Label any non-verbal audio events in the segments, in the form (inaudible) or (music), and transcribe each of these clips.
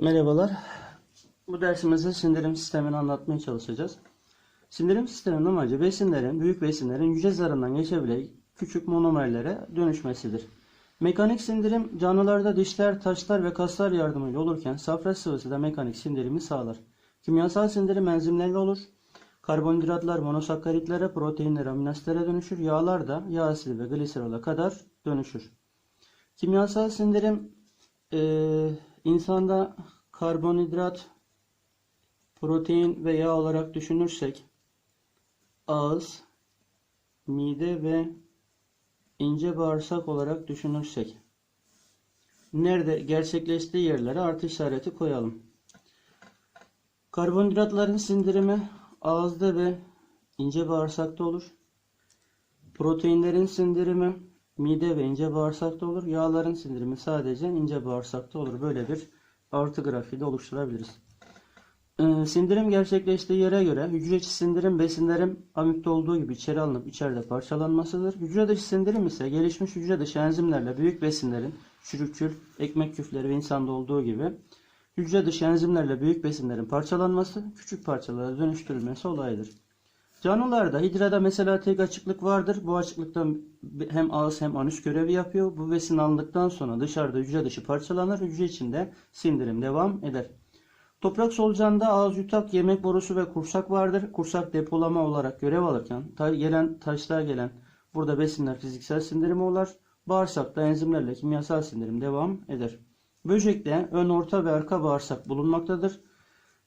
Merhabalar. Bu dersimizde sindirim sistemini anlatmaya çalışacağız. Sindirim sisteminin amacı besinlerin, büyük besinlerin hücre zarından geçebilen küçük monomerlere dönüşmesidir. Mekanik sindirim canlılarda dişler, taşlar ve kaslar yardımıyla olurken safra sıvısı da mekanik sindirimi sağlar. Kimyasal sindirim enzimlerle olur. Karbonhidratlar monosakkaritlere, proteinler aminoasitlere dönüşür. Yağlar da yağ asidi ve gliserola kadar dönüşür. Kimyasal sindirim eee, insanda karbonhidrat, protein ve yağ olarak düşünürsek ağız, mide ve ince bağırsak olarak düşünürsek nerede gerçekleştiği yerlere artı işareti koyalım. Karbonhidratların sindirimi ağızda ve ince bağırsakta olur. Proteinlerin sindirimi mide ve ince bağırsakta olur. Yağların sindirimi sadece ince bağırsakta olur. Böyle bir artı grafiği de oluşturabiliriz. Ee, sindirim gerçekleştiği yere göre hücre içi sindirim besinlerin amipte olduğu gibi içeri alınıp içeride parçalanmasıdır. Hücre dışı sindirim ise gelişmiş hücre dışı enzimlerle büyük besinlerin çürükçül, ekmek küfleri ve insanda olduğu gibi hücre dışı enzimlerle büyük besinlerin parçalanması, küçük parçalara dönüştürülmesi olayıdır. Canlılarda hidrada mesela tek açıklık vardır. Bu açıklıkta hem ağız hem anüs görevi yapıyor. Bu besin alındıktan sonra dışarıda hücre dışı parçalanır. Hücre içinde sindirim devam eder. Toprak solucanında ağız, yutak, yemek borusu ve kursak vardır. Kursak depolama olarak görev alırken ta gelen taşlar gelen burada besinler fiziksel sindirimi olur. Bağırsakta enzimlerle kimyasal sindirim devam eder. Böcekte ön, orta ve arka bağırsak bulunmaktadır.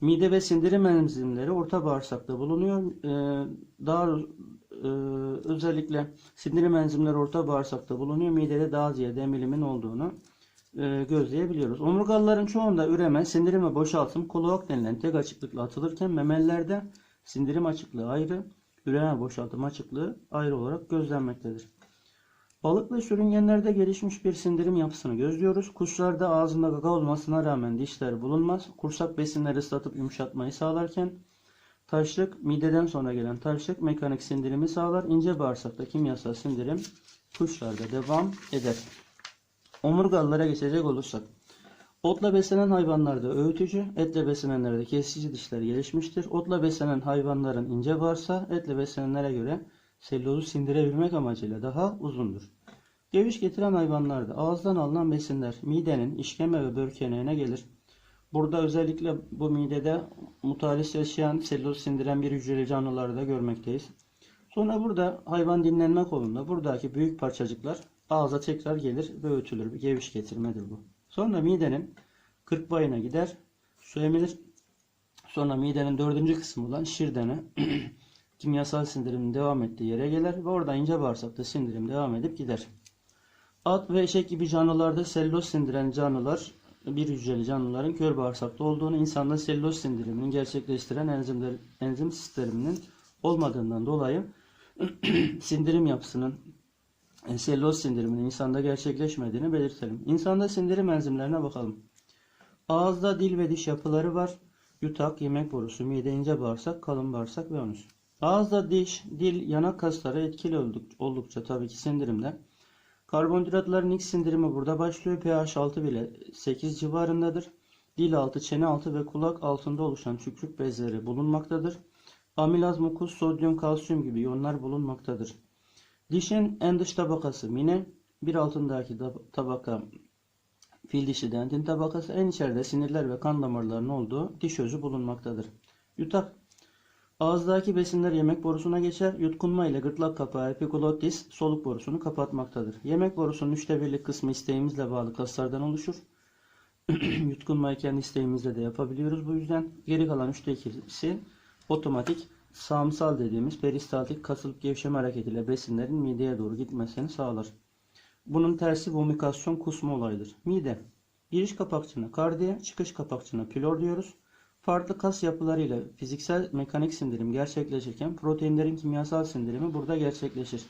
Mide ve sindirim enzimleri orta bağırsakta bulunuyor. Ee, daha e, özellikle sindirim enzimleri orta bağırsakta bulunuyor. Midede daha ziyade emilimin olduğunu e, gözleyebiliyoruz. Omurgalıların çoğunda üreme, sindirim ve boşaltım kloak denilen tek açıklıkla atılırken memelilerde sindirim açıklığı ayrı, üreme boşaltım açıklığı ayrı olarak gözlenmektedir. Balık ve sürüngenlerde gelişmiş bir sindirim yapısını gözlüyoruz. Kuşlarda ağzında gaga olmasına rağmen dişler bulunmaz. Kursak besinleri ıslatıp yumuşatmayı sağlarken taşlık mideden sonra gelen taşlık mekanik sindirimi sağlar. İnce bağırsakta kimyasal sindirim kuşlarda devam eder. Omurgalılara geçecek olursak. Otla beslenen hayvanlarda öğütücü, etle beslenenlerde kesici dişler gelişmiştir. Otla beslenen hayvanların ince bağırsağı etle beslenenlere göre selülozu sindirebilmek amacıyla daha uzundur. Geviş getiren hayvanlarda ağızdan alınan besinler midenin işkembe ve börkeneğine gelir. Burada özellikle bu midede mutalis yaşayan selüloz sindiren bir hücreli canlıları da görmekteyiz. Sonra burada hayvan dinlenme kolunda buradaki büyük parçacıklar ağza tekrar gelir ve öğütülür. Bir geviş getirmedir bu. Sonra midenin kırk bayına gider, su emilir. Sonra midenin dördüncü kısmı olan şirdene kimyasal sindirimin devam ettiği yere gelir ve orada ince bağırsakta sindirim devam edip gider. At ve eşek gibi canlılarda selüloz sindiren canlılar bir hücreli canlıların kör bağırsakta olduğunu, insanda selüloz sindirimini gerçekleştiren enzimler, enzim sisteminin olmadığından dolayı (clears throat) sindirim yapısının e, selüloz sindiriminin insanda gerçekleşmediğini belirtelim. İnsanda sindirim enzimlerine bakalım. Ağızda dil ve diş yapıları var. Yutak, yemek borusu, mide, ince bağırsak, kalın bağırsak ve anüs. Ağızda diş, dil, yanak kasları etkili olduk, oldukça tabii ki sindirimde. Karbonhidratların ilk sindirimi burada başlıyor. pH 6 bile 8 civarındadır. Dil altı, çene altı ve kulak altında oluşan tükürük bezleri bulunmaktadır. Amilaz, mukus, sodyum, kalsiyum gibi iyonlar bulunmaktadır. Dişin en dış tabakası mine, bir altındaki tabaka fil dişi dentin tabakası, en içeride sinirler ve kan damarlarının olduğu diş özü bulunmaktadır. Yutak Ağızdaki besinler yemek borusuna geçer. Yutkunma ile gırtlak kapağı epiglottis soluk borusunu kapatmaktadır. Yemek borusunun üçte birlik kısmı isteğimizle bağlı kaslardan oluşur. (clears throat) Yutkunmayı kendi isteğimizle de yapabiliyoruz bu yüzden. Geri kalan üçte ikisi otomatik sağımsal dediğimiz peristaltik kasılıp gevşeme hareketiyle besinlerin mideye doğru gitmesini sağlar. Bunun tersi vomikasyon kusma olayıdır. Mide giriş kapakçığına kardiye, çıkış kapakçığına pilor diyoruz. Farklı kas yapılarıyla fiziksel mekanik sindirim gerçekleşirken proteinlerin kimyasal sindirimi burada gerçekleşir.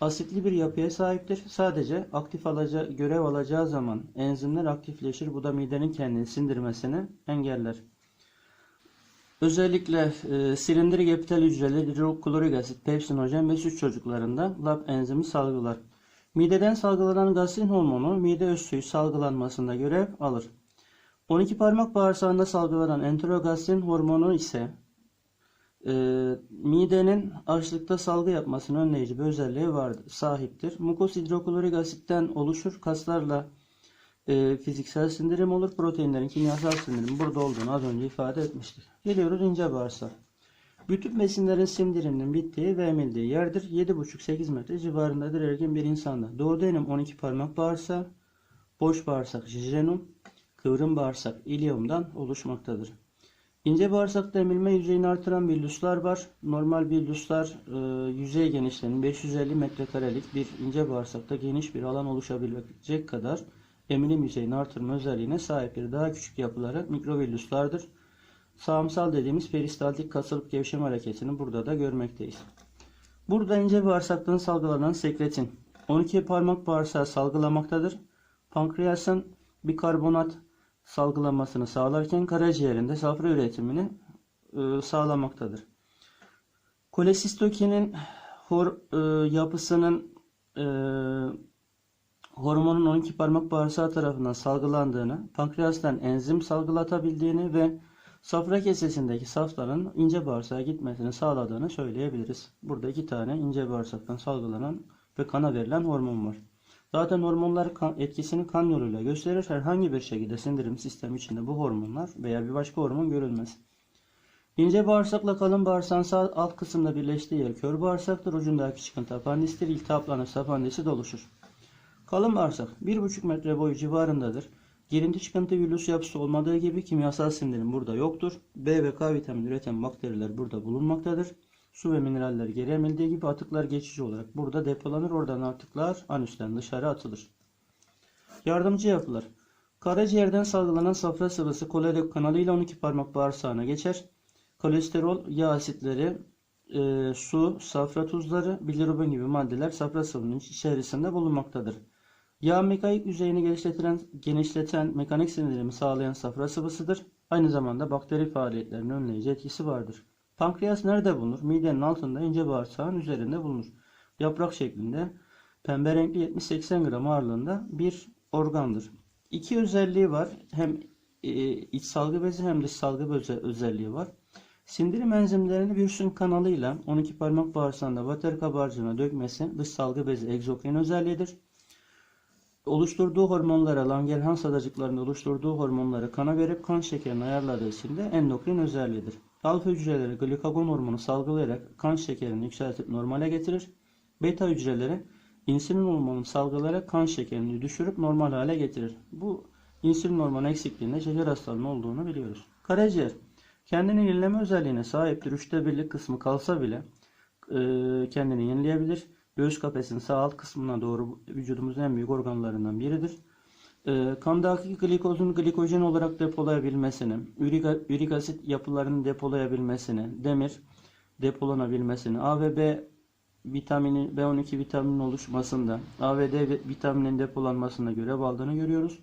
Asitli bir yapıya sahiptir. Sadece aktif alacağı, görev alacağı zaman enzimler aktifleşir. Bu da midenin kendini sindirmesini engeller. Özellikle e, silindirik epitel hücreli hidroklorik asit, pepsinojen ve süt çocuklarında LAP enzimi salgılar. Mideden salgılanan gastrin hormonu mide öz suyu salgılanmasında görev alır. 12 parmak bağırsağında salgılanan enterogastin hormonu ise e, midenin açlıkta salgı yapmasını önleyici bir özelliği vardır, sahiptir. Mukos hidroklorik asitten oluşur. Kaslarla e, fiziksel sindirim olur. Proteinlerin kimyasal sindirimi burada olduğunu az önce ifade etmiştik. Geliyoruz ince bağırsak. Bütün besinlerin sindiriminin bittiği ve emildiği yerdir. 7,5-8 metre civarındadır ergen bir insanda. Dönem 12 parmak bağırsağı, boş bağırsak jejunum, kıvrım bağırsak ileumdan oluşmaktadır. İnce bağırsakta emilme yüzeyini artıran billuslar var. Normal billuslar e, yüzey genişliğinin 550 metrekarelik bir ince bağırsakta geniş bir alan oluşabilecek kadar emilim yüzeyini artırma özelliğine sahiptir. Daha küçük yapıları mikrovilluslardır. Sağımsal dediğimiz peristaltik kasılıp gevşeme hareketini burada da görmekteyiz. Burada ince bağırsaktan salgılanan sekretin 12 parmak bağırsağı salgılamaktadır. Pankreasın bikarbonat salgılanmasını sağlarken karaciğerinde safra üretimini e, sağlamaktadır. Kolesistokinin hor, e, yapısının e, hormonun 12 parmak bağırsağı tarafından salgılandığını, pankreastan enzim salgılatabildiğini ve safra kesesindeki safların ince bağırsağa gitmesini sağladığını söyleyebiliriz. Burada iki tane ince bağırsaktan salgılanan ve kana verilen hormon var. Zaten hormonlar kan, etkisini kan yoluyla gösterir. Herhangi bir şekilde sindirim sistemi içinde bu hormonlar veya bir başka hormon görülmez. İnce bağırsakla kalın bağırsağın sağ alt kısımda birleştiği yer kör bağırsaktır. Ucundaki çıkıntı apandistir. İltihaplanırsa apandisi oluşur. Kalın bağırsak 1,5 metre boyu civarındadır. Girinti çıkıntı virüs yapısı olmadığı gibi kimyasal sindirim burada yoktur. B ve K vitamini üreten bakteriler burada bulunmaktadır. Su ve mineraller geri emildiği gibi atıklar geçici olarak burada depolanır. Oradan atıklar anüsten dışarı atılır. Yardımcı yapılar. Karaciğerden salgılanan safra sıvısı koledok kanalıyla 12 parmak bağırsağına geçer. Kolesterol, yağ asitleri, e, su, safra tuzları, bilirubin gibi maddeler safra sıvının içerisinde bulunmaktadır. Yağ mekanik yüzeyini genişleten, genişleten mekanik sindirimi sağlayan safra sıvısıdır. Aynı zamanda bakteri faaliyetlerini önleyici etkisi vardır. Pankreas nerede bulunur? Midenin altında ince bağırsağın üzerinde bulunur. Yaprak şeklinde pembe renkli 70-80 gram ağırlığında bir organdır. İki özelliği var. Hem e, iç salgı bezi hem dış salgı bezi özelliği var. Sindirim enzimlerini virüsün kanalıyla 12 parmak bağırsağında bater kabarcığına dökmesi dış salgı bezi egzokrin özelliğidir. Oluşturduğu hormonlara Langerhans adacıklarında oluşturduğu hormonları kana verip kan şekerini ayarladığı için de endokrin özelliğidir. Alfa hücreleri glikagon hormonu salgılayarak kan şekerini yükseltip normale getirir. Beta hücreleri insülin hormonu salgılayarak kan şekerini düşürüp normal hale getirir. Bu insülin hormonu eksikliğinde şeker hastalığının olduğunu biliyoruz. Karaciğer kendini yenileme özelliğine sahiptir. Üçte birlik kısmı kalsa bile e, kendini yenileyebilir. Göğüs kafesinin sağ alt kısmına doğru vücudumuzun en büyük organlarından biridir. E, kandaki glikozun glikojen olarak depolayabilmesini, ürik, asit yapılarını depolayabilmesini, demir depolanabilmesini, A ve B vitamini, B12 vitaminin oluşmasında, A ve D vitaminin depolanmasında görev aldığını görüyoruz.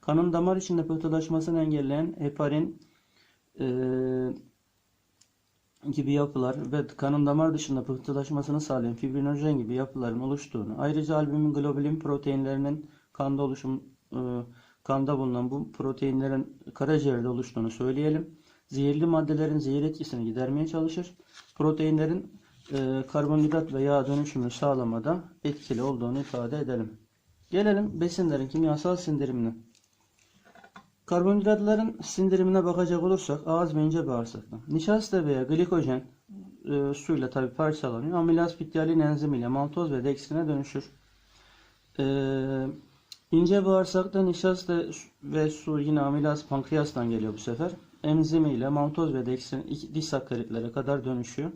Kanın damar içinde pıhtılaşmasını engelleyen heparin e, gibi yapılar ve kanın damar dışında pıhtılaşmasını sağlayan fibrinojen gibi yapıların oluştuğunu, ayrıca albümin globulin proteinlerinin kanda oluşum kanda bulunan bu proteinlerin karaciğerde oluştuğunu söyleyelim. Zehirli maddelerin zehir etkisini gidermeye çalışır. Proteinlerin e, karbonhidrat ve yağ dönüşümünü sağlamada etkili olduğunu ifade edelim. Gelelim besinlerin kimyasal sindirimine. Karbonhidratların sindirimine bakacak olursak ağız ve ince bağırsakta. Nişasta veya glikojen e, suyla tabi parçalanıyor. Amilaz pityalin enzimiyle maltoz ve dekstrine dönüşür. E, ince bağırsakta nişasta ve su yine amilaz pankreastan geliyor bu sefer. Enzimiyle maltoz ve dekstrin disakaritlere kadar dönüşüyor.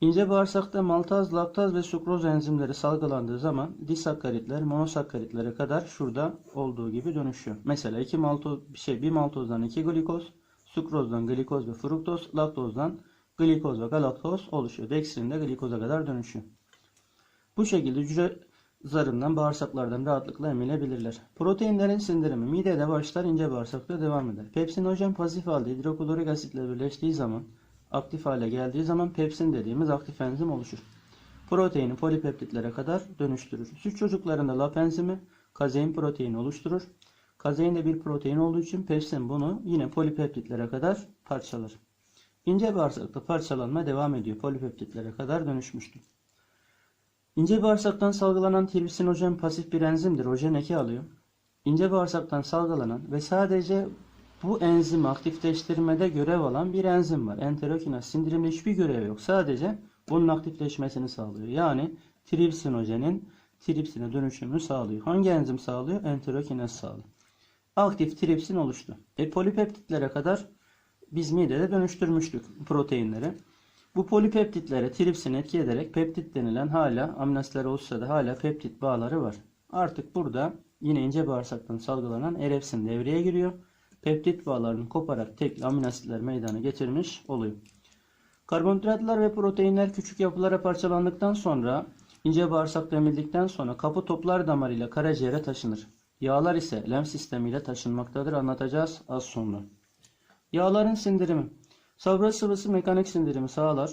İnce bağırsakta maltaz, laktaz ve sukroz enzimleri salgılandığı zaman disakkaritler monosakkaritlere kadar şurada olduğu gibi dönüşüyor. Mesela iki maltoz, şey, bir maltozdan iki glikoz, sukrozdan glikoz ve fruktoz, laktozdan glikoz ve galaktoz oluşuyor. Dekstrin de glikoza kadar dönüşüyor. Bu şekilde hücre zarından bağırsaklardan rahatlıkla emilebilirler. Proteinlerin sindirimi midede başlar ince bağırsakta devam eder. Pepsinojen pasif halde hidroklorik asitle birleştiği zaman aktif hale geldiği zaman pepsin dediğimiz aktif enzim oluşur. Proteini polipeptitlere kadar dönüştürür. Süt çocuklarında lap enzimi kazein proteini oluşturur. Kazein de bir protein olduğu için pepsin bunu yine polipeptitlere kadar parçalar. İnce bağırsakta parçalanma devam ediyor. Polipeptitlere kadar dönüşmüştür. İnce bağırsaktan salgılanan tripsinojen pasif bir enzimdir. Ojen eki alıyor. İnce bağırsaktan salgılanan ve sadece bu enzimi aktifleştirmede görev alan bir enzim var. Enterokinaz sindirimde hiçbir görevi yok. Sadece bunun aktifleşmesini sağlıyor. Yani tripsinojenin tripsine dönüşümünü sağlıyor. Hangi enzim sağlıyor? Enterokinaz sağlıyor. Aktif tripsin oluştu. E polipeptitlere kadar biz midede dönüştürmüştük proteinleri. Bu polipeptitlere tripsin etki ederek peptit denilen hala aminoasitler olsa da hala peptit bağları var. Artık burada yine ince bağırsaktan salgılanan erepsin devreye giriyor. Peptit bağlarını koparak tek aminoasitler meydana getirmiş oluyor. Karbonhidratlar ve proteinler küçük yapılara parçalandıktan sonra ince bağırsakta emildikten sonra kapı toplar damarıyla karaciğere taşınır. Yağlar ise lenf sistemiyle taşınmaktadır. Anlatacağız az sonra. Yağların sindirimi. Sabra sıvısı mekanik sindirimi sağlar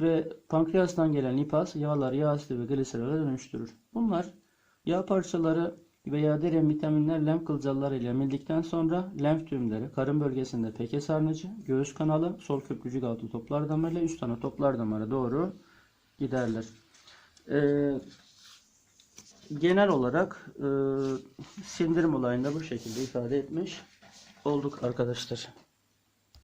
ve pankreastan gelen lipaz yağlar yağ asidi ve gliserole dönüştürür. Bunlar yağ parçaları veya derin vitaminler lenf kılcalları ile emildikten sonra lenf tümleri, karın bölgesinde peke sarnıcı, göğüs kanalı, sol köprücük altı toplar damarı ile üst ana toplar damara doğru giderler. Ee, genel olarak e, sindirim olayında bu şekilde ifade etmiş olduk arkadaşlar.